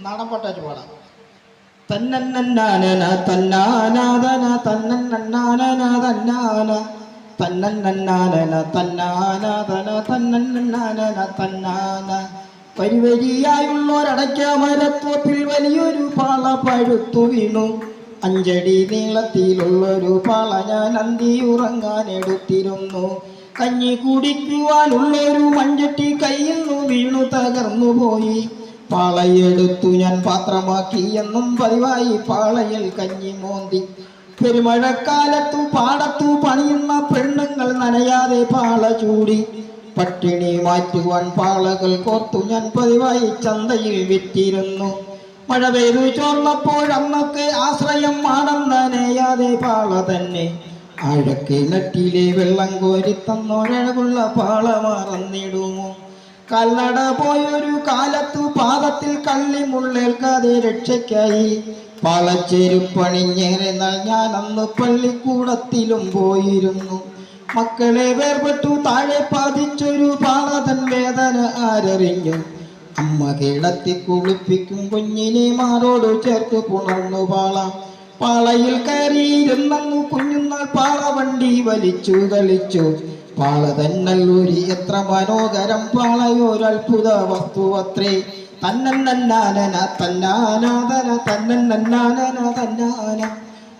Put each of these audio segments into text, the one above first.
നാടൻ പാട്ടായിട്ട് പാടാം. തന്നന്നന്നാനന തന്നാനാദന തന്നന്നന്നാനന തന്നാന. തന്നന്നാനന തന്നാനാദന തന്നന്നന്നാനന തന്നാന. പരിവരിയായുള്ളോരടയ്ക്ക മരത്വത്തിൽ വലിയൊരു പാള പഴുത്തു വീണു. അഞ്ചടി നീളത്തിലുള്ളൊരു പാള ഞാൻ അന്തി ഉറങ്ങാൻ എടുത്തിരുന്നു. കഞ്ഞി കുടിക്കുവാനുള്ളൊരു മഞ്ചട്ടി കയ്യിൽ നിന്നു വീണു തകർന്നു പോയി. പാളയെടുത്തു ഞാൻ പാത്രമാക്കി എന്നും പതിവായി പാളയിൽ കഞ്ഞി മോന്തി. പെരുമഴക്കാലത്തു പാടത്തു പണിയുന്ന പെണ്ണുങ്ങൾ നനയാതെ പാള ചൂടി. പട്ടിണി മാറ്റുവാൻ പാളകൾ കോർത്തു ഞാൻ പതിവായി ചന്തയിൽ വിറ്റിരുന്നു. മഴ പെയ്തു ചോർന്നപ്പോഴന്നൊക്കെ ആശ്രയം ആണെന്ന് നനയാതെ പാള തന്നെ. ആഴക്കിണറ്റിലെ വെള്ളം കോരി തന്നൊരഴകുള്ള പാള മറന്നിടുമോ കല്ലട പോയൊരു കാലത്തു പാദത്തിൽ കള്ളി മുള്ളേൽക്കാതെ രക്ഷയ്ക്കായി. പാളച്ചെരുപ്പണിഞ്ഞേറെന്നാൽ ഞാൻ അന്ന് പള്ളിക്കൂടത്തിലും പോയിരുന്നു. മക്കളെ വേർപെട്ടു താഴെ പതിച്ചൊരു പാളതൻ വേദന ആരറിഞ്ഞു. അമ്മ കിടത്തി കുളിപ്പിക്കും കുഞ്ഞിനെ മാറോട് ചേർത്ത് പുണർന്നു പാള. പാളയിൽ കയറിയിരുന്നു കുഞ്ഞുങ്ങൾ പാള വണ്ടി വലിച്ചു തളിച്ചു. പാള തന്നല്ലൂരി എത്ര മനോഹരം പാളയൊരത്ഭുത വസ്തുവത്രേ തന്നന്നാനന തന്നാനാദന തന്നന്നാനന തന്നാന.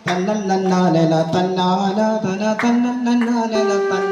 തന്നന്നാനന തന്നാനാദന തന്നന്നാനന തന്ന